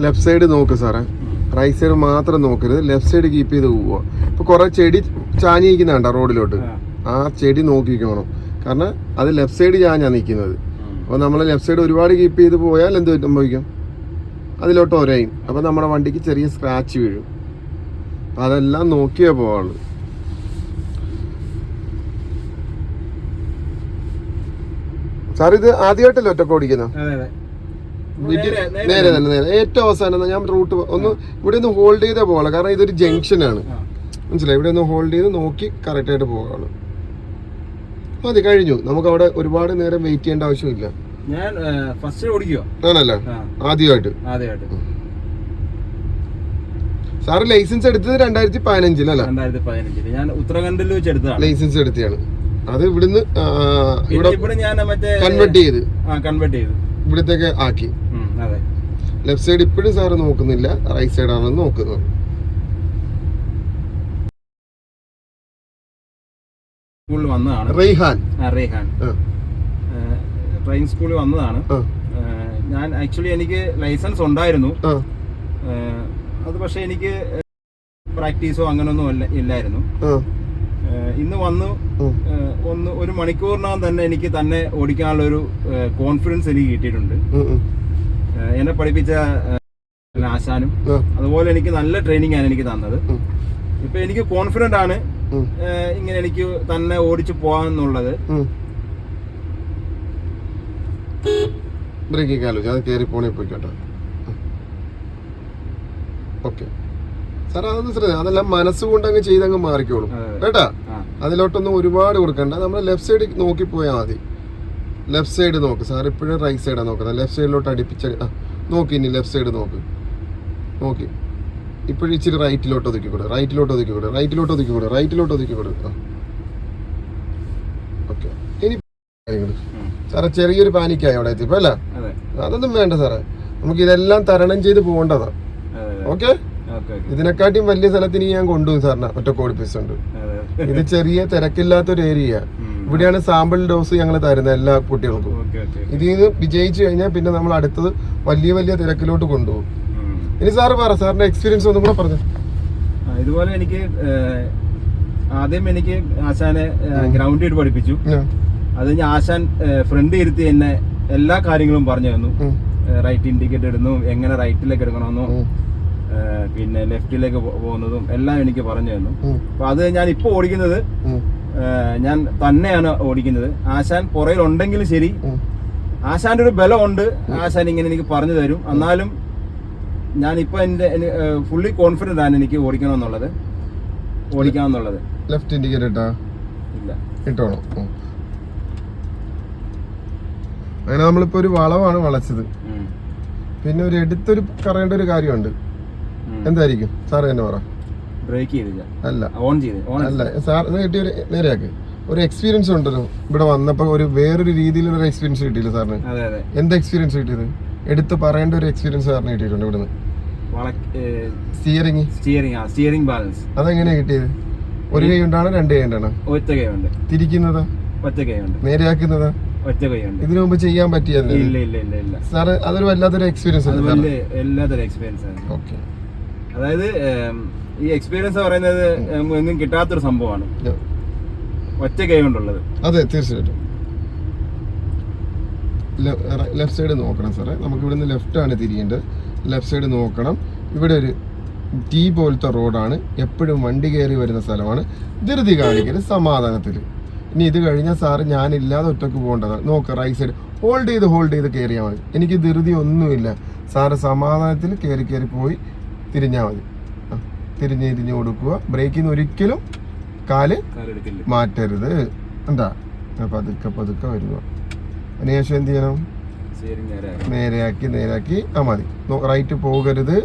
Left side നോക്ക് സാറേ. Right side മാത്രം നോക്കരുത്. ലെഫ്റ്റ് സൈഡ് കീപ്പ് ചെയ്ത് പോവുക. ഇപ്പൊ കുറെ ചെടി ചാഞ്ഞിരിക്കുന്നുണ്ട റോഡിലോട്ട്. ആ. ചെടി നോക്കിക്കണം. കാരണം അത് ലെഫ്റ്റ് സൈഡ് ചാഞ്ഞാ നിൽക്കുന്നത് അപ്പോൾ നമ്മൾ ലെഫ്റ്റ് സൈഡ് ഒരുപാട് കീപ്പ് ചെയ്ത് പോയാൽ എന്ത് സംഭവിക്കും? അതിലോട്ട് ഒരയും. അപ്പോൾ നമ്മുടെ വണ്ടിക്ക് ചെറിയ സ്ക്രാച്ച് വീഴും. അപ്പം അതെല്ലാം നോക്കിയേ പോവാൾ സാർ ഇത് ആദ്യമായിട്ടല്ലേ ഒറ്റയ്ക്ക് ഓടിക്കുന്നത് അതെ അതെ. വീട്ടിൽ നേരെ- തന്നെ നേരെ. ഏറ്റവും അവസാനം ഞാൻ റൂട്ട് ഒന്ന് ഇവിടെ ഒന്ന് ഹോൾഡ് ചെയ്തേ പോകാം. കാരണം ഇതൊരു ജംഗ്ഷനാണ്. മനസ്സിലായി? ഇവിടെ ഒന്ന് ഹോൾഡ് ചെയ്ത് നോക്കി കറക്റ്റ് ആയിട്ട് പോകാണ് മതി കഴിഞ്ഞു. നമുക്ക് അവിടെ ഒരുപാട് നേരം വെയിറ്റ് ചെയ്യേണ്ട ആവശ്യമില്ല. ഞാൻ ഫസ്റ്റ് ഓടിക്കോ? ആണല്ലേ. ആദ്യമായിട്ട്. ആദ്യമായിട്ട്. സാറ് ലൈസൻസ് എടുത്തത് രണ്ടായിരത്തി പതിനഞ്ചിലല്ല രണ്ടായിരത്തി പതിനഞ്ചിൽ ഞാൻ ഉത്തരാഖണ്ഡിൽ വെച്ച് എടുത്തതാണ്. ലൈസൻസ് എടുത്തതാണ് അത് ഇവിടുന്ന് ഇവിടെ ഞാൻ മറ്റേ കൺവെർട്ട് ചെയ്ത്. കൺവെർട്ട് ചെയ്തു. ഇവിടത്തേക്ക് ആക്കി. അതെ. ലെഫ്റ്റ് സൈഡ് ഇപ്പോഴും സാറ് നോക്കുന്നില്ല റൈറ്റ് സൈഡ് ആണ് നോക്കുന്നത് സ്കൂളിൽ വന്നതാണ്. റെയ്ഹാൻ. ഡ്രൈവിംഗ് സ്കൂളിൽ വന്നതാണ്. ഞാൻ ആക്ച്വലി എനിക്ക് ലൈസൻസ് ഉണ്ടായിരുന്നു. അത് പക്ഷേ എനിക്ക് പ്രാക്ടീസോ അങ്ങനെയൊന്നും അല്ല ഇല്ലായിരുന്നു. ഇന്ന് വന്നു. ഒന്ന് ഒരു മണിക്കൂറിനകം തന്നെ എനിക്ക് തന്നെ ഓടിക്കാനുള്ള ഒരു കോൺഫിഡൻസ് എനിക്ക് കിട്ടിയിട്ടുണ്ട്. എന്നെ പഠിപ്പിച്ച ആശാനും. അതുപോലെ എനിക്ക് നല്ല ട്രെയിനിങ് ആണ് എനിക്ക് തന്നത്. ഇപ്പൊ എനിക്ക് കോൺഫിഡന്റ് ആണ് ഇങ്ങനെ എനിക്ക് തന്നെ ഓടിച്ചു പോവാന്നുള്ളത്. ബ്രേക്ക് ആലോചിച്ച് അത് കയറി പോണേ പോയിക്കോട്ടെ. ഓക്കെ സാർ അതൊന്ന് ശ്രദ്ധ അതെല്ലാം മനസ്സുകൊണ്ട് അങ്ങ് ചെയ്തങ്ങ് മാറിക്കോളും. കേട്ടാ? അതിലോട്ടൊന്നും ഒരുപാട് കൊടുക്കണ്ട. നമ്മുടെ ലെഫ്റ്റ് സൈഡിൽ നോക്കി പോയാൽ മതി. ലെഫ്റ്റ് സൈഡ് നോക്ക്. സാർ ഇപ്പോഴും റൈറ്റ് സൈഡാണ് നോക്കുന്നത്. ലെഫ്റ്റ് സൈഡിലോട്ട് അടുപ്പിച്ച് ആ നോക്കി ഇനി ലെഫ്റ്റ് സൈഡ് നോക്ക്. നോക്കി. ഇപ്പോഴും ഇച്ചിരി റൈറ്റിലോട്ട് ഒതുക്കിക്കൂടെ റൈറ്റിലോട്ട് ഒതുക്കിക്കൂടെ റൈറ്റിലോട്ട് ഒതുക്കിക്കൂടെ റൈറ്റിലോട്ട് ഒതുക്കിക്കൂടെ ആ. ഓക്കെ. ഇനി. സാറേ ചെറിയൊരു പാനിക്കായി അവിടെ എത്തിയപ്പോ അല്ല? അതൊന്നും വേണ്ട സാറേ. നമുക്ക് ഇതെല്ലാം തരണം ചെയ്ത് പോകേണ്ടതാ. അതെ ഓക്കെ? ഇതിനെക്കാട്ടിയും വലിയ സ്ഥലത്തിന് ഞാൻ കൊണ്ടുപോകും സാറിന്. ഒറ്റക്കോടി പീസ് ഉണ്ട് ഇത് ചെറിയ തിരക്കില്ലാത്തൊരു ഏരിയ. ഇവിടെയാണ് സാമ്പിൾ ഡോസ് ഞങ്ങൾ തരുന്നത് എല്ലാ കുട്ടികൾക്കും. ഇതിൽ നിന്ന് വിജയിച്ചു കഴിഞ്ഞാൽ പിന്നെ നമ്മൾ അടുത്തത് വലിയ വലിയ തിരക്കിലോട്ട് കൊണ്ടുപോകും. ഇനി സാറ് പറ സാറിന്റെ എക്സ്പീരിയൻസ് ഒന്നും കൂടെ പറഞ്ഞു? ഇതുപോലെ എനിക്ക് ആദ്യം എനിക്ക് ആശാനെ ഗ്രൗണ്ട് ചെയ്ത് പഠിപ്പിച്ചു. അത് കഴിഞ്ഞ് ആശാൻ ഫ്രണ്ട് ഇരുത്തി എന്നെ എല്ലാ കാര്യങ്ങളും പറഞ്ഞു തന്നു. റൈറ്റ് ഇൻഡിക്കേറ്റ് ഇടുന്നു എങ്ങനെ റൈറ്റിലേക്ക് എടുക്കണമെന്നും. പിന്നെ ലെഫ്റ്റിലേക്ക് പോകുന്നതും എല്ലാം എനിക്ക് പറഞ്ഞു തന്നു. അപ്പൊ അത് ഞാൻ ഇപ്പൊ ഓടിക്കുന്നത് ഞാൻ തന്നെയാണ് ഓടിക്കുന്നത്. ആശാൻ പുറയിൽ ഉണ്ടെങ്കിലും ശരി ആശാന്റെ ഒരു ബലം ഉണ്ട് ആശാൻ ഇങ്ങനെ എനിക്ക് പറഞ്ഞു തരും. എന്നാലും ഞാൻ ഇപ്പൊ എന്റെ ഫുള്ളി കോൺഫിഡന്റ് ആണ് എനിക്ക് ഓടിക്കണം എന്നുള്ളത് ഓടിക്കണം എന്നുള്ളത് ലെഫ്റ്റ് ഇൻഡിക്കേറ്റർ ഇട്ടാ? ഇല്ല. ഇട്ടോളൂ. അങ്ങനെ നമ്മളിപ്പോ ഒരു വളവാണ് വളച്ചത്. പിന്നെ ഒരു എടുത്തൊരു പറയേണ്ട ഒരു കാര്യമുണ്ട്. എന്തായിരിക്കും? സാർ തന്നെ പറ. ബ്രേക്ക് ചെയ്തില്ല അല്ല. ഓൺ ചെയ്ത് ഓൺ അല്ല സാർ കിട്ടിയ ഒരു നേരെയാക്ക്. ഒരു എക്സ്പീരിയൻസ് ഉണ്ടല്ലോ. ഇവിടെ വന്നപ്പോ ഒരു വേറൊരു രീതിയിലുള്ള ഒരു എക്സ്പീരിയൻസ് കിട്ടിയില്ല സാറിന്? അതെ അതെ. എന്ത് എക്സ്പീരിയൻസ് കിട്ടിയത്? എടുത്ത് പറയേണ്ട ഒരു എക്സ്പീരിയൻസ് സാറിന് കിട്ടിയിട്ടുണ്ട് ഇവിടുന്ന്. സ്റ്റിയറിംഗ് സ്റ്റിയറിംഗ് സ്റ്റിയറിംഗ് ബാലൻസ് അതെങ്ങനെയാ കിട്ടിയത്? ഒരു കൈ ഉണ്ടാണ് രണ്ട് കൈ ഉണ്ടാണ്? ഒറ്റ കൈയുണ്ട് തിരിക്കുന്നത്? ഒറ്റ കൈയുണ്ട് നേരെയാക്കുന്നത്? ഒറ്റ കൈയുണ്ട് ഇതിനു മുമ്പ് ചെയ്യാൻ പറ്റിയല്ലേ ഇല്ല ഇല്ല ഇല്ല സാറ് അതൊരു വല്ലാത്തൊരു എക്സ്പീരിയൻസ് ആണ് വലിയ എക്സ്പീരിയൻസ് ആണ് ഓക്കെ അതായത് ഈ എക്സ്പീരിയൻസ് പറയുന്നത് ഒന്നും എങ്ങും കിട്ടാത്തൊരു സംഭവമാണ്. ഒറ്റ കൈ കൊണ്ടുള്ളത് അതെ തീർച്ചയായിട്ടും. ലെഫ്റ്റ് സൈഡ് നോക്കണം സാറേ നമുക്ക് ഇവിടുന്ന് ലെഫ്റ്റ് ആണ് തിരിയേണ്ടത്. ലെഫ്റ്റ് സൈഡ് നോക്കണം. ഇവിടെ ഒരു ടീ പോലത്തെ റോഡാണ് എപ്പോഴും വണ്ടി കയറി വരുന്ന സ്ഥലമാണ്. ധൃതി കാണിക്കരുത് സമാധാനത്തിൽ ഇനി ഇത് കഴിഞ്ഞാൽ സാറ് ഞാനില്ലാതെ ഒറ്റയ്ക്ക് പോകേണ്ടതാണ് നോക്ക് റൈറ്റ് സൈഡ് ഹോൾഡ് ചെയ്ത് ഹോൾഡ് ചെയ്ത് കയറിയാൽ മതി. എനിക്ക് ധൃതി ഒന്നുമില്ല. സാറ് സമാധാനത്തിൽ കയറി കയറി പോയി തിരിഞ്ഞാൽ മതി. തിരിഞ്ഞ് തിരിഞ്ഞ് കൊടുക്കുക. ബ്രേക്കിൽ നിന്ന് ഒരിക്കലും കാൽ മാറ്റരുത്. എന്താ പതുക്കെ പതുക്കെ വരിക. അതിനുശേഷം എന്ത് ചെയ്യണം. നേരെയാക്കി നേരെയാക്കി. ആ മതി. റൈറ്റ് പോകരുത്.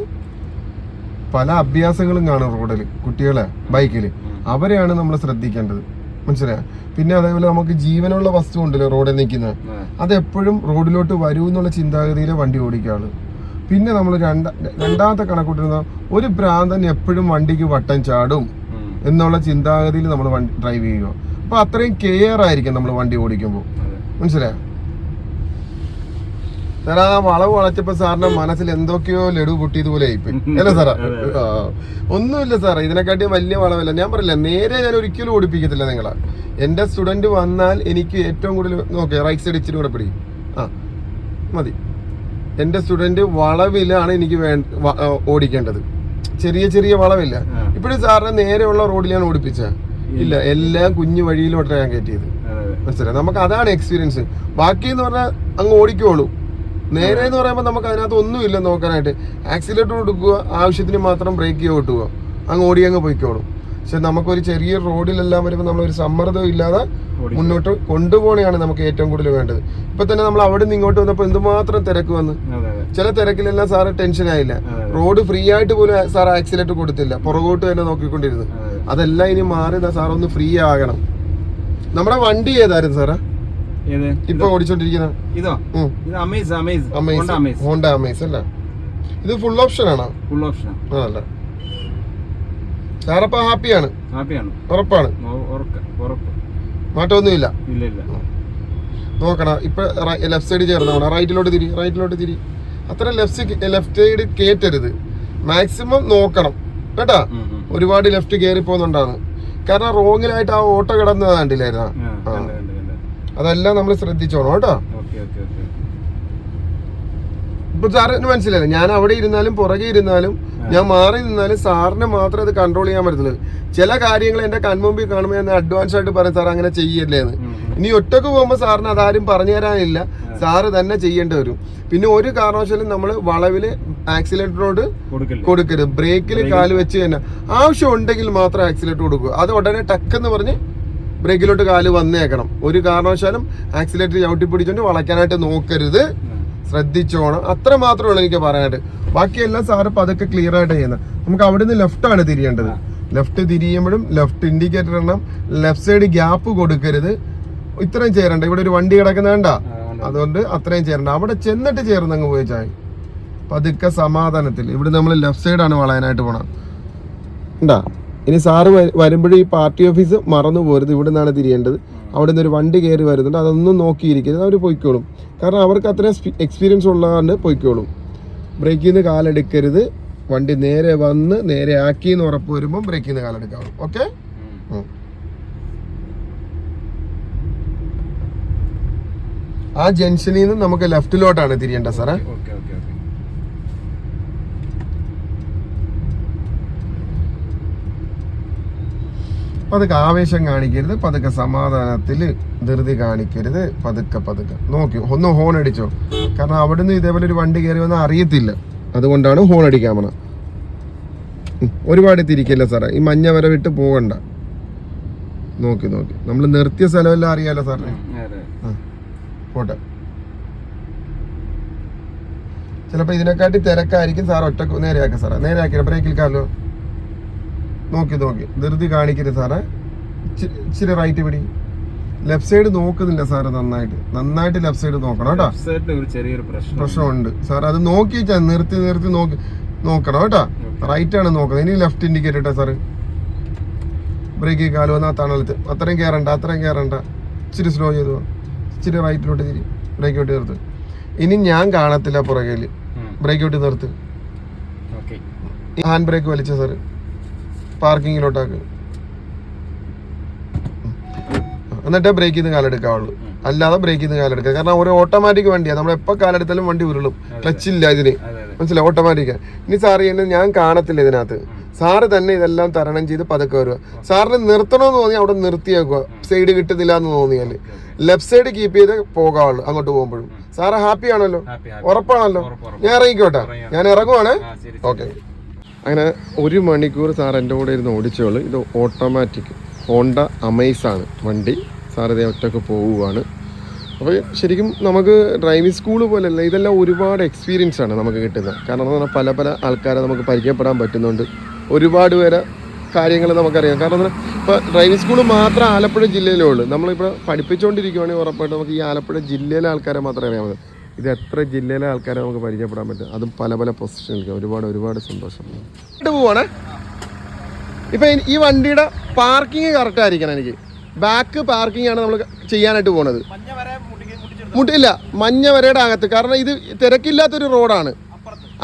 പല അഭ്യാസങ്ങളും കാണും റോഡിൽ കുട്ടികളെ ബൈക്കിൽ അവരെയാണ് നമ്മൾ ശ്രദ്ധിക്കേണ്ടത്. മനസ്സിലായ? പിന്നെ അതേപോലെ നമുക്ക് ജീവനുള്ള വസ്തു ഉണ്ടല്ലോ റോഡിൽ നിൽക്കുന്നത് അതെപ്പോഴും റോഡിലോട്ട് വരൂ എന്നുള്ള ചിന്താഗതിയിലെ വണ്ടി ഓടിക്കാൾ പിന്നെ നമ്മൾ രണ്ട രണ്ടാമത്തെ കണക്കൂട്ടുന്ന ഒരു ഭ്രാന്തൻ എപ്പോഴും വണ്ടിക്ക് വട്ടം ചാടും എന്നുള്ള ചിന്താഗതിയിൽ നമ്മൾ വണ്ടി ഡ്രൈവ് ചെയ്യുക. അപ്പൊ അത്രയും കെയർ ആയിരിക്കും നമ്മൾ വണ്ടി ഓടിക്കുമ്പോൾ. മനസ്സിലായോ? സാറാ ആ വളവ് വളച്ചപ്പോ സാറിന്റെ മനസ്സിൽ എന്തൊക്കെയോ ലഡു പൊട്ടിയതുപോലെ ആയിപ്പോയി. അല്ലേ സാറാ? ഒന്നുമില്ല സാറേ ഇതിനെക്കാട്ടി വലിയ വളവല്ല. ഞാൻ പറയില്ല നേരെ ഞാൻ ഒരിക്കലും ഓടിപ്പിക്കത്തില്ല നിങ്ങളെ. എന്റെ സ്റ്റുഡന്റ് വന്നാൽ എനിക്ക് ഏറ്റവും കൂടുതൽ നോക്കേ റൈറ്റ് സൈഡ് ഇച്ചിരി കൂടെ പിടി. ആ മതി. എന്റെ സ്റ്റുഡന്റ് വളവിലാണ് എനിക്ക് വേ ഓടിക്കേണ്ടത്. ചെറിയ ചെറിയ വളവില്ല. ഇപ്പോഴും സാറിന് നേരെയുള്ള റോഡിലാണ് ഓടിപ്പിച്ച ഇല്ല. എല്ലാം കുഞ്ഞു വഴിയിലോട്ടാണ് ഞാൻ കയറ്റിയത്. മനസ്സിലായി? നമുക്ക് അതാണ് എക്സ്പീരിയൻസ് ബാക്കി എന്ന് പറഞ്ഞാൽ അങ്ങ് ഓടിക്കോളൂ. നേരെ എന്ന് പറയുമ്പോൾ നമുക്ക് അതിനകത്ത് ഒന്നുമില്ല നോക്കാനായിട്ട്. ആക്സിലേറ്റർ കൊടുക്കുക ആവശ്യത്തിന് മാത്രം ബ്രേക്ക് ചെയ്യുക കിട്ടുക അങ്ങ് ഓടി അങ്ങ് പോയിക്കോളും. പക്ഷെ നമുക്കൊരു ചെറിയ റോഡിലെല്ലാം വരുമ്പോൾ നമ്മളൊരു സമ്മർദ്ദം ഇല്ലാതെ. മുന്നോട്ട് കൊണ്ടുപോകണയാണ് നമുക്ക് ഏറ്റവും കൂടുതൽ വേണ്ടത്. ഇപ്പൊ തന്നെ നമ്മൾ അവിടെ നിന്ന് ഇങ്ങോട്ട് വന്നപ്പോൾ എന്തുമാത്രം തിരക്ക് വന്ന്. ചില തിരക്കിലെല്ലാം സാറ് ടെൻഷൻ ആയില്ല. റോഡ് ഫ്രീ ആയിട്ട് പോലും സാർ ആക്സിലേറ്റ് കൊടുത്തില്ല. പുറകോട്ട് തന്നെ നോക്കിക്കൊണ്ടിരുന്നു അതെ. അതെല്ലാം ഇനി മാറി സാർ ഒന്ന് ഫ്രീ ആകണം. നമ്മുടെ വണ്ടി ഏതായിരുന്നു സാറേ? ഇപ്പൊ ഓടിച്ചോണ്ടിരിക്കുന്ന ഇതോ? Honda Amaze. അല്ല? ഇത് ഫുൾ ഓപ്ഷൻ ആണോ? ഫുൾ ഓപ്ഷൻ ആണല്ല? സാറപ്പ ഹാപ്പിയാണ്. ഹാപ്പിയാണ്. ഉറപ്പാണ്. മാറ്റമൊന്നുമില്ല. ഇല്ല ഇല്ല. നോക്കണം ഇപ്പൊ ലെഫ്റ്റ് സൈഡ് ചേർന്നോണം റൈറ്റിലോട്ട് തിരി റൈറ്റിലോട്ട് തിരി. അത്ര ലെഫ്റ്റ് ലെഫ്റ്റ് സൈഡ് കയറ്റരുത് മാക്സിമം നോക്കണം. കേട്ടാ. ഒരുപാട് ലെഫ്റ്റ് കയറി പോകുന്നുണ്ടാണ് കാരണം റോങ്ങിലായിട്ട് ആ ഓട്ടോ കിടന്നത് കണ്ടില്ലായിരുന്നാ? ആ, കണ്ട്, കണ്ട്, കണ്ട്. അതെല്ലാം നമ്മൾ ശ്രദ്ധിച്ചോണം കേട്ടോ. ഇപ്പൊ സാറിന് മനസ്സിലായില്ല? ഞാൻ അവിടെ ഇരുന്നാലും പുറകെ ഇരുന്നാലും ഞാൻ മാറി നിന്നാലും സാറിന് മാത്രമേ അത് കൺട്രോൾ ചെയ്യാൻ പറ്റുന്നത് ചില കാര്യങ്ങൾ എന്റെ കൺമുമ്പിൽ കാണുമ്പോൾ ഞാൻ അഡ്വാൻസ് ആയിട്ട് പറയും സാർ അങ്ങനെ ചെയ്യല്ലേ എന്ന്. ഇനി ഒറ്റയ്ക്ക് പോകുമ്പോൾ സാറിന് അതാരും പറഞ്ഞു തരാനില്ല. സാറ് തന്നെ ചെയ്യേണ്ടി വരും. പിന്നെ ഒരു കാരണവശാലും നമ്മൾ വളവിൽ ആക്സിലേറ്ററോട് കൊടുക്കരുത്. ബ്രേക്കിൽ കാൽ വെച്ച് തന്നെ ആവശ്യം ഉണ്ടെങ്കിൽ മാത്രം ആക്സിലേറ്റർ കൊടുക്കുക. അത് ഉടനെ ടക്കെന്ന് പറഞ്ഞ് ബ്രേക്കിലോട്ട് കാൽ വന്നേക്കണം. ഒരു കാരണവശാലും ആക്സിലേറ്റർ ചവിട്ടി പിടിച്ചോണ്ട് വളയ്ക്കാനായിട്ട് നോക്കരുത്. ശ്രദ്ധിച്ചോണം. അത്ര മാത്രമേ ഉള്ളൂ എനിക്ക് പറയാനായിട്ട്. ബാക്കിയെല്ലാം സാറ് പതുക്കെ ക്ലിയർ ആയിട്ട് ചെയ്യുന്നത്. നമുക്ക് അവിടുന്ന് ലെഫ്റ്റ് ആണ് തിരിയേണ്ടത്. ലെഫ്റ്റ് തിരിയുമ്പോഴും ലെഫ്റ്റ് ഇൻഡിക്കേറ്റർ ഇടണം. ലെഫ്റ്റ് സൈഡ് ഗ്യാപ്പ് കൊടുക്കരുത്. ഇത്രയും ചേരണ്ട. ഇവിടെ ഒരു വണ്ടി കിടക്കുന്ന വേണ്ട അതുകൊണ്ട് അത്രയും ചേരണ്ട. അവിടെ ചെന്നിട്ട് ചേർന്ന് അങ്ങ് പോയി ചായ. പതുക്കെ സമാധാനത്തിൽ. ഇവിടെ നമ്മൾ ലെഫ്റ്റ് സൈഡാണ് വളയാനായിട്ട് പോണം ഉണ്ടാ ഇനി സാറ് വരുമ്പോഴും ഈ പാർട്ടി ഓഫീസ് മറന്നു പോരുത്. ഇവിടെ നിന്നാണ് തിരിയേണ്ടത്. അവിടെ നിന്ന് ഒരു വണ്ടി കയറി വരുന്നുണ്ട്. അതൊന്നും നോക്കിയിരിക്കരുത്. അവർ പൊയ്ക്കോളും. കാരണം അവർക്ക് അത്രയും എക്സ്പീരിയൻസ് ഉള്ളതുകൊണ്ട് പൊയ്ക്കോളും. ബ്രേക്കിൽ നിന്ന് കാലെടുക്കരുത്. വണ്ടി നേരെ വന്ന് നേരെ ആക്കി എന്ന് ഉറപ്പ് വരുമ്പോൾ ബ്രേക്കിൽ നിന്ന് കാലെടുക്കാവും ഓക്കെ ആ ജംഗ്ഷനിൽ നിന്ന് നമുക്ക് ലെഫ്റ്റിലോട്ടാണ് തിരിയേണ്ടത് സാറേ ഓക്കെ ഓക്കെ ഓക്കെ പതുക്കെ ആവേശം കാണിക്കരുത് പതുക്കെ സമാധാനത്തിൽ ധൃതി കാണിക്കരുത് പതുക്കെ പതുക്കെ. നോക്കി ഒന്ന് ഹോൺ അടിച്ചോ. കാരണം അവിടുന്ന് ഇതേപോലെ ഒരു വണ്ടി കയറി വന്നാൽ അറിയത്തില്ല. അതുകൊണ്ടാണ് ഹോൺ അടിക്കാൻ പോണ. ഒരുപാട് തിരിക്കില്ല സാറേ. ഈ മഞ്ഞ വര വിട്ട് പോകണ്ട. നോക്കി നോക്കി. നമ്മൾ നിർത്തിയ സ്ഥലമെല്ലാം അറിയാലോ സാറിന് പോട്ടെ. ചിലപ്പോ ഇതിനെക്കാട്ടി തിരക്കായിരിക്കും സാർ. ഒറ്റ നേരെയാക്കി സാറേ. നേരെയാക്കി ബ്രേക്കിൽ കാലോ? നോക്കി നോക്കി. ധൃതി കാണിക്കരുത് സാറേ. ഇച്ചിരി റൈറ്റ് പിടി. ലെഫ്റ്റ് സൈഡ് നോക്കുന്നില്ല സാറ് നന്നായിട്ട്. നന്നായിട്ട് ലെഫ്റ്റ് സൈഡ് നോക്കണം കേട്ടോ. ചെറിയൊരു പ്രശ്നം. പ്രശ്നമുണ്ട്. സാർ അത് നോക്കി നിർത്തി നിർത്തി നോക്കി നോക്കണം കേട്ടോ. റൈറ്റ് ആണ് നോക്കുന്നത്. ഇനി ലെഫ്റ്റ് ഇൻഡിക്കേറ്റ് കേട്ടോ സാറ്. ബ്രേക്ക് കാലം വന്നാൽ തണലത്ത് അത്രയും കയറണ്ട അത്രയും കയറണ്ട ഇച്ചിരി സ്ലോ ചെയ്തു. ഇച്ചിരി റൈറ്റിലോട്ട് തിരി. ബ്രേക്ക് വെട്ടി നിർത്ത്. ഇനി ഞാൻ കാണത്തില്ല പുറകിൽ ബ്രേക്ക് വെട്ടി നിർത്ത്. ഹാൻഡ് ബ്രേക്ക് വലിച്ച സാറ്. പാർക്കിങ്ങിലോട്ടാക്ക്. എന്നിട്ടേ ബ്രേക്ക് ചെയ്ത് കാലെടുക്കാവുള്ളൂ. അല്ലാതെ ബ്രേക്ക് ചെയ്ത് കാലെടുക്കുക കാരണം ഒരു ഓട്ടോമാറ്റിക് വണ്ടിയാണ് നമ്മൾ എപ്പോൾ കാലെടുത്താലും വണ്ടി ഉരുളും. ക്ലച്ച് ഇല്ല ഇതിന്. മനസ്സിലായി? ഓട്ടോമാറ്റിക്. ഇനി സാറ് എന്നെ ഞാൻ കാണത്തില്ല ഇതിനകത്ത്. സാറ് തന്നെ ഇതെല്ലാം തരണം ചെയ്ത് പതുക്കെ വരുക. സാറിന് നിർത്തണമെന്ന് തോന്നി അവിടെ നിർത്തിയേക്കുക. സൈഡ് കിട്ടുന്നില്ല എന്ന് തോന്നിയാൽ ലെഫ്റ്റ് സൈഡ് കീപ്പ് ചെയ്ത് പോകാവുള്ളൂ അങ്ങോട്ട് പോകുമ്പോഴും. സാറ് ഹാപ്പി ആണല്ലോ ഉറപ്പാണല്ലോ? ഉറപ്പ്, ഉറപ്പ്. ഞാൻ ഇറങ്ങിക്കോട്ടെ. ഞാൻ ഇറങ്ങുവാണ്. ഓക്കെ. അങ്ങനെ ഒരു മണിക്കൂർ സാർ എന്റെ കൂടെ ഇരുന്ന് ഓടിച്ചോളൂ. ഇത് ഓട്ടോമാറ്റിക് ഹോണ്ട അമേസാണ് വണ്ടി. സാർ ഇതേ ഒറ്റയ്ക്ക് പോവുകയാണ്. അപ്പോൾ ശരിക്കും നമുക്ക് ഡ്രൈവിംഗ് സ്കൂൾ പോലെയല്ല ഇതെല്ലാം ഒരുപാട് എക്സ്പീരിയൻസ് ആണ് നമുക്ക് കിട്ടുന്നത്. കാരണം എന്ന് പറഞ്ഞാൽ പല പല ആൾക്കാരെ നമുക്ക് പരിചയപ്പെടാൻ പറ്റുന്നുണ്ട്. ഒരുപാട് പേരെ കാര്യങ്ങൾ നമുക്കറിയാം. കാരണം എന്ന് പറഞ്ഞാൽ ഇപ്പോൾ ഡ്രൈവിംഗ് സ്കൂൾ മാത്രം ആലപ്പുഴ ജില്ലയിലേ ഉള്ളൂ. നമ്മളിപ്പോൾ പഠിപ്പിച്ചുകൊണ്ടിരിക്കുകയാണെങ്കിൽ ഉറപ്പായിട്ട് നമുക്ക് ഈ ആലപ്പുഴ ജില്ലയിലെ ആൾക്കാരെ മാത്രമേ അറിയാൻ ഇത് എത്ര ജില്ലയിലെ ആൾക്കാരെ നമുക്ക് പരിചയപ്പെടാൻ പറ്റും? അതും പല പല പൊസിഷനിലേക്ക് ഒരുപാട് ഒരുപാട് സന്തോഷം. പോവാണ്. ഇപ്പൊ ഈ- വണ്ടിയുടെ പാർക്കിംഗ് കറക്റ്റ് ആയിരിക്കണം എനിക്ക്. ബാക്ക് പാർക്കിംഗ് ആണ് നമ്മൾ ചെയ്യാനായിട്ട് പോണത്. മുട്ടില്ല മഞ്ഞ വരയുടെ അകത്ത്. കാരണം ഇത് തിരക്കില്ലാത്തൊരു റോഡാണ്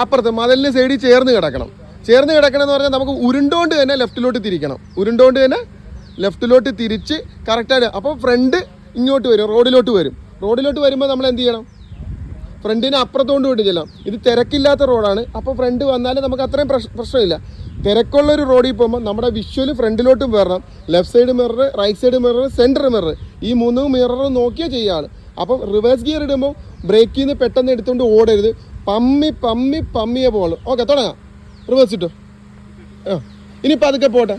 അപ്പുറത്ത് മതിലിന് സൈഡിൽ ചേർന്ന് കിടക്കണം. ചേർന്ന് കിടക്കണം എന്ന് പറഞ്ഞാൽ നമുക്ക് ഉരുണ്ടോണ്ട് തന്നെ ലെഫ്റ്റിലോട്ട് തിരിക്കണം. ഉരുണ്ടോണ്ട് തന്നെ ലെഫ്റ്റിലോട്ട് തിരിച്ച് കറക്റ്റായിട്ട് അപ്പോൾ ഫ്രണ്ട് ഇങ്ങോട്ട് വരും റോഡിലോട്ട് വരും. റോഡിലോട്ട് വരുമ്പോൾ നമ്മൾ എന്ത് ചെയ്യണം? ഫ്രണ്ടിന് അപ്പുറത്തോണ്ട് കൊണ്ട് ചെല്ലാം ഇത് തിരക്കില്ലാത്ത റോഡാണ്. അപ്പോൾ ഫ്രണ്ട് വന്നാൽ നമുക്ക് അത്രയും പ്രശ്നമില്ല. തിരക്കുള്ള ഒരു റോഡിൽ പോകുമ്പോൾ നമ്മുടെ വിഷ്വൽ ഫ്രണ്ടിലോട്ടും വരണം. Left side mirror right side mirror centre mirror ഈ മൂന്ന് മിറർ നോക്കിയാൽ ചെയ്യാണ് അപ്പം റിവേഴ്സ് ഗിയർ ഇടുമ്പോൾ ബ്രേക്കിൽ നിന്ന് പെട്ടെന്ന് എടുത്തുകൊണ്ട് ഓടരുത്. പമ്മി പമ്മി പമ്മിയെ പോകുള്ളൂ ഓക്കെ തുടങ്ങാം. റിവേഴ്സ് ഇട്ടോ. ആ ഇനി പതുക്കെ പോട്ടെ.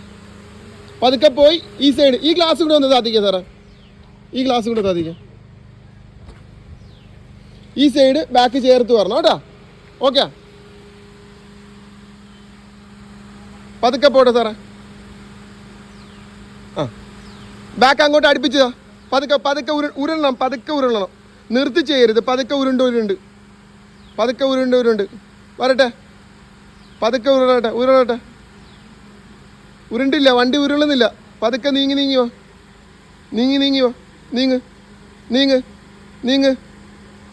പതുക്കെ പോയി ഈ സൈഡ് ഈ ഗ്ലാസ് കൂടെ ഒന്ന് താത്തിക്കാം സാറേ. ഈ ഗ്ലാസ് കൂടെ സാധിക്കുക ഈ സൈഡ് ബാക്ക് ചേർത്ത് വരണം കേട്ടോ. ഓക്കെ പതുക്കെ പോട്ടെ സാറേ. ആ. ബാക്ക് അങ്ങോട്ട് അടുപ്പിച്ചതാ. പതുക്കെ പതുക്കെ ഉരു ഉരുളണം പതുക്കെ ഉരുളണം. നിർത്തി ചെയ്യരുത് പതുക്കെ ഉരുണ്ട് ഉരുണ്ട്. പതുക്കെ ഉരുണ്ട് ഉരുണ്ട്. വരട്ടെ. പതുക്കെ ഉരുളട്ടെ ഉരുളട്ടെ. ഉരുണ്ടില്ല വണ്ടി ഉരുളുന്നില്ല. പതുക്കെ നീങ്ങി നീങ്ങിയോ? നീങ്ങി നീങ്ങിയോ? നീങ്ങ്. നീങ്ങ് നീങ്ങ്.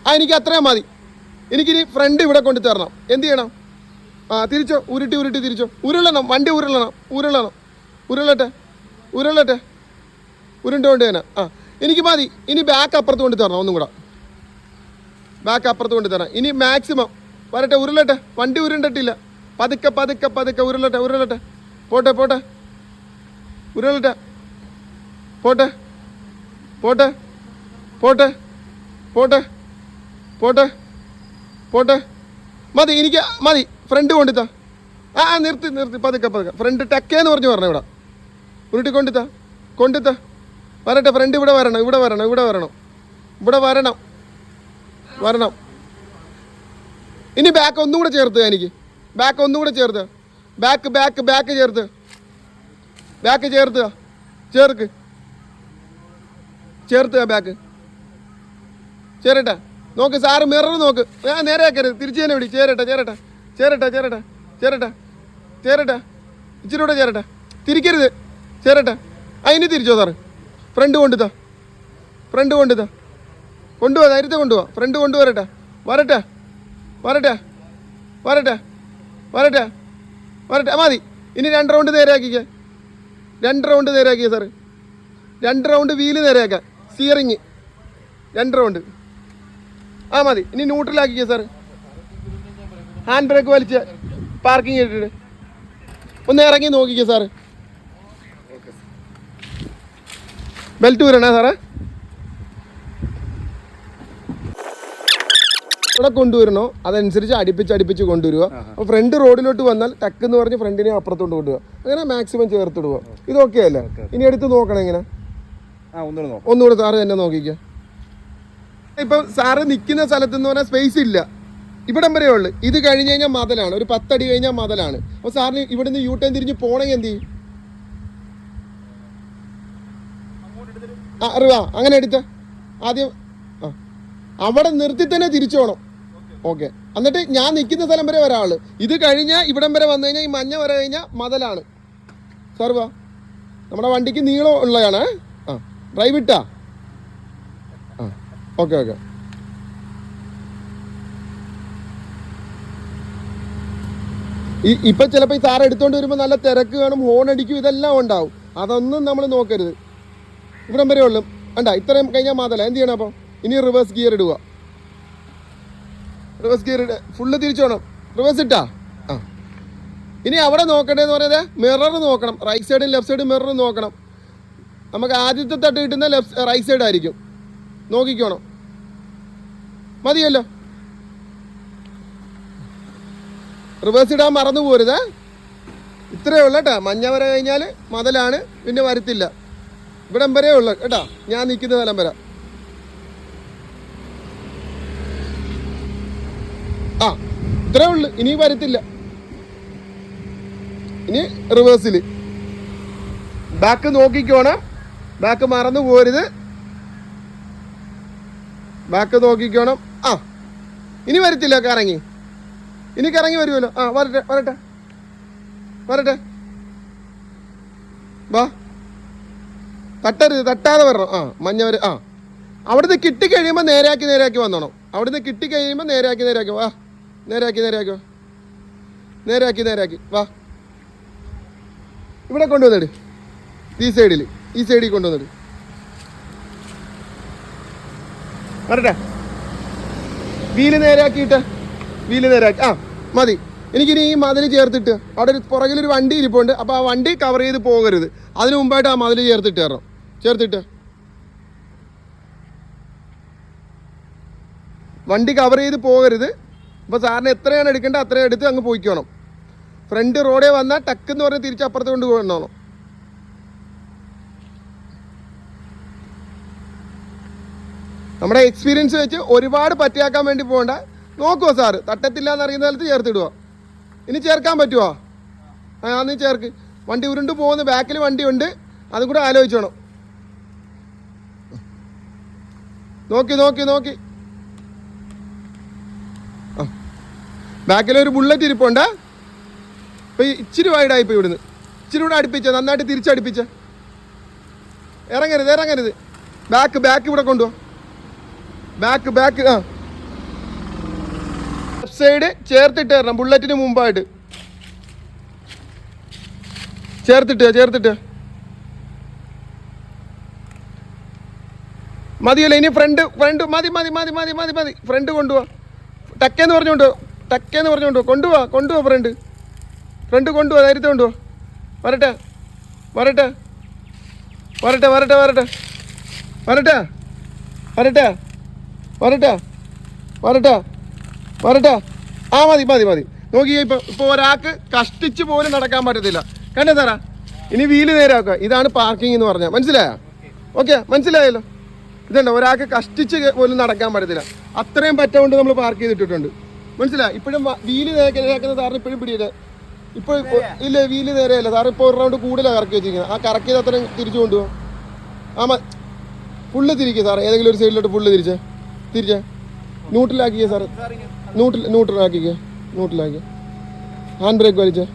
ആ എനിക്ക് അത്രയും മതി. എനിക്കിനി ഫ്രണ്ട് ഇവിടെ കൊണ്ട് തരണം. എന്ത് ചെയ്യണം? ആ തിരിച്ചോ? ഉരുട്ടി ഉരുട്ടി തിരിച്ചോ? ഉരുളണം. വണ്ടി ഉരുളണം. ഉരുളണം. ഉരുളട്ടെ? ഉരുളട്ടെ? ഉരുണ്ടുകൊണ്ട് തന്നെ. ആ എനിക്ക് മതി. ഇനി ബാക്ക് അപ്പുറത്ത് കൊണ്ട് തരണം ഒന്നും കൂടെ. ബാക്ക് അപ്പുറത്ത് കൊണ്ട് തരണം. ഇനി മാക്സിമം വരട്ടെ ഉരുളട്ടെ. വണ്ടി ഉരുണ്ടിട്ടില്ല. പതുക്കെ പതുക്കെ പതുക്കെ ഉരുളട്ടെ ഉരുളട്ടെ. പോട്ടെ പോട്ടെ. ഉരുളട്ടെ. പോട്ടെ. പോട്ടെ. പോട്ടെ. പോട്ടെ. പോട്ടെ. പോട്ടെ. മതി എനിക്ക് മതി. ഫ്രണ്ട് കൊണ്ടിത്താ. ആ നിർത്തി നിർത്തി. പതുക്കെ പതുക്കെ. ഫ്രണ്ട് ടക്കേന്ന് പറഞ്ഞു പറഞ്ഞു ഇവിടെ. ഉരുട്ടി കൊണ്ടിത്താ. കൊണ്ടിത്താ. വരട്ടെ ഫ്രണ്ട് ഇവിടെ വരണം ഇവിടെ വരണം ഇവിടെ വരണം. ഇവിടെ വരണം. വരണം. ഇനി ബാക്ക് ഒന്നും കൂടെ ചേർത്ത് എനിക്ക്. ബാക്ക് ഒന്നും കൂടെ ചേർത്ത്. ബാക്ക് ബാക്ക് ബാക്ക് ചേർത്ത്. ബാക്ക് ചേർത്ത്. ചേർക്ക്. ചേർത്ത് ബാക്ക് ചേരട്ടെ. നോക്ക് സാറ് മിറർ നോക്ക്. ഞാൻ നേരെ ആക്കരുത്. തിരിച്ചു തന്നെ വിടി ചേരട്ടെ ചേരട്ടെ. ചേരട്ടെ ചേരട്ടെ. ചേരട്ടെ. ചേരട്ടെ. ഇച്ചിരി കൂടെ ചേരട്ടെ. തിരിക്കരുത്. ചേരട്ടെ. അതിന് തിരിച്ചോ സാറ്? ഫ്രണ്ട് കൊണ്ടുതാ. ഫ്രണ്ട് കൊണ്ടുതാ. കൊണ്ടുപോവാ നേരത്തെ കൊണ്ടുപോവാ ഫ്രണ്ട് കൊണ്ടുവരട്ടെ. വരട്ടെ. വരട്ടെ. വരട്ടെ. വരട്ടെ. വരട്ടെ. മതി. ഇനി രണ്ട് റൗണ്ട് നേരെയാക്കിക്കേ രണ്ട് റൗണ്ട് നേരെയാക്കിയേ സാറ്. രണ്ട് റൗണ്ട് വീൽ നേരെയാക്കാം സിയറിങ് രണ്ട് റൗണ്ട് ആ മതി. ഇനി ന്യൂട്രലാക്കിക്കേ സാർ ഹാൻഡ് ബ്രേക്ക് വലിച്ച് പാർക്കിംഗ് ഇട്ടിട്ട് ഒന്ന് ഇറങ്ങി നോക്കിക്കേ സാറ് ബെൽറ്റ് വരണേ സാറേ ഇവിടെ കൊണ്ടുവരണോ? അതനുസരിച്ച് അടിപ്പിച്ച് അടിപ്പിച്ച് കൊണ്ടുവരിക അപ്പോൾ ഫ്രണ്ട് റോഡിലോട്ട് വന്നാൽ ടക്ക് എന്ന് പറഞ്ഞ് ഫ്രണ്ടിനെ അപ്പുറത്തോട്ട് കൊണ്ടുപോകുക അങ്ങനെ മാക്സിമം ചേർത്തിടുക ഇത് ഓക്കെ അല്ലേ? ഇനി എടുത്ത് നോക്കണം എങ്ങനെ? ഒന്നുകൂടെ സാറ് തന്നെ നോക്കിക്കുക ഇപ്പം സാറ് നിൽക്കുന്ന സ്ഥലത്ത് എന്ന് പറഞ്ഞാൽ സ്പേസ് ഇല്ല. ഇവിടം വരെ ഉള്ളു. ഇത് കഴിഞ്ഞ് കഴിഞ്ഞാൽ മതലാണ്. ഒരു പത്തടി കഴിഞ്ഞാൽ മതലാണ്. അപ്പോൾ സാറിന് ഇവിടുന്ന് യൂ ടേൺ തിരിഞ്ഞ് പോണെങ്കിൽ എന്ത് ചെയ്യും? ആ അറിവാ. അങ്ങനെ എടുത്ത. ആദ്യം ആ. അവിടെ നിർത്തി തന്നെ തിരിച്ചു പോകണം ഓക്കെ. എന്നിട്ട് ഞാൻ നിൽക്കുന്ന സ്ഥലം വരെ ഒരാൾ. ഇത് കഴിഞ്ഞാൽ ഇവിടം വരെ വന്നു കഴിഞ്ഞാൽ ഈ മഞ്ഞ വരെ കഴിഞ്ഞാൽ മതലാണ്. സാർ വാ നമ്മുടെ വണ്ടിക്ക് നീളം ഉള്ളതാണ്. ആ. ഡ്രൈവ് ഇട്ടാ. Okay okay. ഈ ഇപ്പൊ ചിലപ്പോ ഈ താറ എടുത്തോണ്ട് വരുമ്പോൾ നല്ല തിരക്ക് കാണും ഹോൺ അടിക്കും ഇതെല്ലാം ഉണ്ടാവും. അതൊന്നും നമ്മൾ നോക്കരുത്. ഇവിടം വരെ ഉള്ളു. വേണ്ട ഇത്രയും കഴിഞ്ഞാൽ മാത്രമല്ല എന്ത് ചെയ്യണം അപ്പോൾ ഇനി റിവേഴ്സ് ഗിയർ ഇടുക. റിവേഴ്സ് ഗിയർ ഇട. ഫുള്ള് തിരിച്ചു വേണം. റിവേഴ്സ് ഇട്ടാ? ആ. ഇനി അവിടെ നോക്കണ്ടേന്ന് പറയുന്നത് മിറർ നോക്കണം. റൈറ്റ് സൈഡും ലെഫ്റ്റ് സൈഡും മിറർ നോക്കണം. നമുക്ക് ആദ്യത്തെ തട്ട് കിട്ടുന്ന ലെഫ്റ്റ് റൈറ്റ് സൈഡ് ആയിരിക്കും. നോക്കിക്കോണം. മതിയല്ലോ. റിവേഴ്സ് ഇടാൻ മറന്നു പോരുത്. ഇത്രയേ ഉള്ളു കേട്ടോ. മഞ്ഞ വര കഴിഞ്ഞാൽ മതലാണ് പിന്നെ വരത്തില്ല. ഇവിടം വരെ ഉള്ളു കേട്ടോ. ഞാൻ നിൽക്കുന്ന സ്ഥലം വരെ. ആ ഇത്രേ ഉള്ളു. ഇനി വരത്തില്ല. ഇനി റിവേഴ്സിൽ ബാക്ക് നോക്കിക്കോണം. ബാക്ക് മറന്നു പോരുത്. ബാക്ക് നോക്കിക്കോണം. ആ. ഇനി വരത്തില്ല കറങ്ങി. ഇനി കറങ്ങി വരുമല്ലോ ആ വരട്ടെ വരട്ടെ. വരട്ടെ. വാ. തട്ടരുത് തട്ടാതെ വരണം. ആ മഞ്ഞ വരെ ആ. അവിടുന്ന് കിട്ടിക്കഴിയുമ്പോൾ നേരെയാക്കി നേരെയാക്കി വന്നോണം. അവിടുന്ന് കിട്ടിക്കഴിയുമ്പോൾ നേരെയാക്കി നേരെയാക്കി. വാ. നേരെയാക്കി നേരെയാക്കി വാ. നേരെയാക്കി നേരെയാക്കി. വാ. ഇവിടെ കൊണ്ടുവന്നിട്. ഈ സൈഡിൽ ഈ സൈഡിൽ കൊണ്ടുവന്നിട്. വരട്ടെ. വീൽ നേരാക്കിയിട്ട് വീൽ നേരാക്കി. ആ മതി. എനിക്കിനി ഈ മതിൽ ചേർത്തിട്ട് അവിടെ ഒരു പുറകിലൊരു വണ്ടി ഇരിപ്പുണ്ട്. അപ്പോൾ ആ വണ്ടി കവർ ചെയ്ത് പോകരുത്. അതിന് മുമ്പായിട്ട് ആ മതിൽ ചേർത്തിട്ട് തരണം ചേർത്തിട്ട്. വണ്ടി കവർ ചെയ്ത് പോകരുത്. അപ്പോൾ സാറിന് എത്രയാണ് എടുക്കേണ്ടത് അത്രയും എടുത്ത് അങ്ങ് പോയിക്കോണം. ഫ്രണ്ട് റോഡേ വന്നാൽ ടക്ക് എന്ന് പറഞ്ഞ് തിരിച്ച് അപ്പുറത്ത് കൊണ്ട് കൊണ്ടോണം നമ്മുടെ എക്സ്പീരിയൻസ് വെച്ച് ഒരുപാട് പറ്റിയാക്കാൻ വേണ്ടി പോകണ്ട. നോക്കുമോ സാറ് തട്ടത്തില്ല എന്നറിയുന്ന സ്ഥലത്ത് ചേർത്തിടുവോ? ഇനി ചേർക്കാൻ പറ്റുമോ ആ നീ ചേർക്ക്. വണ്ടി ഉരുണ്ട് പോകുന്ന ബാക്കിൽ വണ്ടിയുണ്ട് അതും കൂടെ ആലോചിച്ചോണം നോക്കി നോക്കി നോക്കി. ബാക്കിലൊരു ബുള്ളറ്റ് ഇരിപ്പുണ്ട്. ഇപ്പൊ ഇച്ചിരി വൈഡായി ഇപ്പൊ ഇവിടുന്ന്. ഇച്ചിരി കൂടെ അടുപ്പിച്ച നന്നായിട്ട് തിരിച്ചടുപ്പിച്ച. ഇറങ്ങരുത് ഇറങ്ങരുത്. ബാക്ക് ബാക്ക് ഇവിടെ കൊണ്ടുപോ. ബാക്ക് ബാക്ക് ആ. സൈഡ് ചേർത്തിട്ട് തരണം ബുള്ളറ്റിന് മുമ്പായിട്ട്. ചേർത്തിട്ട് ചേർത്തിട്ട്. മതിയല്ലോ? ഇനി ഫ്രണ്ട് ഫ്രണ്ട് മതി മതി മതി മതി മതി മതി. ഫ്രണ്ട് കൊണ്ടുപോവാ ടക്കേന്ന് പറഞ്ഞുകൊണ്ട് ടക്കേന്ന് പറഞ്ഞുകൊണ്ട് കൊണ്ടുപോവാ കൊണ്ടുപോവാ ഫ്രണ്ട് ഫ്രണ്ട് കൊണ്ടുപോവാ ധൈര്യത്തെ കൊണ്ടുപോവാ വരട്ടെ വരട്ടെ. വരട്ടെ വരട്ടെ വരട്ടെ. വരട്ടെ വരട്ടെ. വരട്ടെ. വരട്ടെ. വരട്ടെ. ആ മതി മതി മതി. നോക്കി ഇപ്പൊ ഇപ്പൊ ഒരാൾക്ക് കഷ്ടിച്ച് പോലും നടക്കാൻ പറ്റത്തില്ല. കണ്ടേ സാറാ ഇനി വീൽ നേരാക്കുക. ഇതാണ് പാർക്കിംഗ് എന്ന് പറഞ്ഞാൽ മനസ്സിലായോ? ഓക്കെ മനസ്സിലായല്ലോ? ഇതുണ്ട് ഒരാൾക്ക് കഷ്ടിച്ച് പോലും നടക്കാൻ പറ്റത്തില്ല. അത്രയും പറ്റുകൊണ്ട് നമ്മൾ പാർക്ക് ചെയ്തിട്ടിട്ടുണ്ട്. മനസ്സിലായി? ഇപ്പോഴും വീൽ നേരക്കുന്ന സാറിന് ഇപ്പോഴും പിടിയില്ല. ഇപ്പോൾ ഇല്ല വീൽ നേരെയല്ല. സാർ ഇപ്പോൾ ഒരു റൗണ്ട് കൂടുതലാണ് കറക്കി വെച്ചിരിക്കുന്നത് ആ കറക്കിയത് അത്രയും തിരിച്ചു കൊണ്ടുപോകും. ആ ഫുള്ള് തിരിക്കുക സാർ ഏതെങ്കിലും ഒരു സൈഡിലോട്ട് ഫുള്ള് തിരിച്ചേ. തിരിച്ചേ ന്യൂട്രലാക്കിയേ സാർ ന്യൂട്രൽ ന്യൂട്രലാക്കിക്കേ ന്യൂട്രലാക്കിയ ഹാൻഡ് ബ്രേക്ക് വലിച്ചേ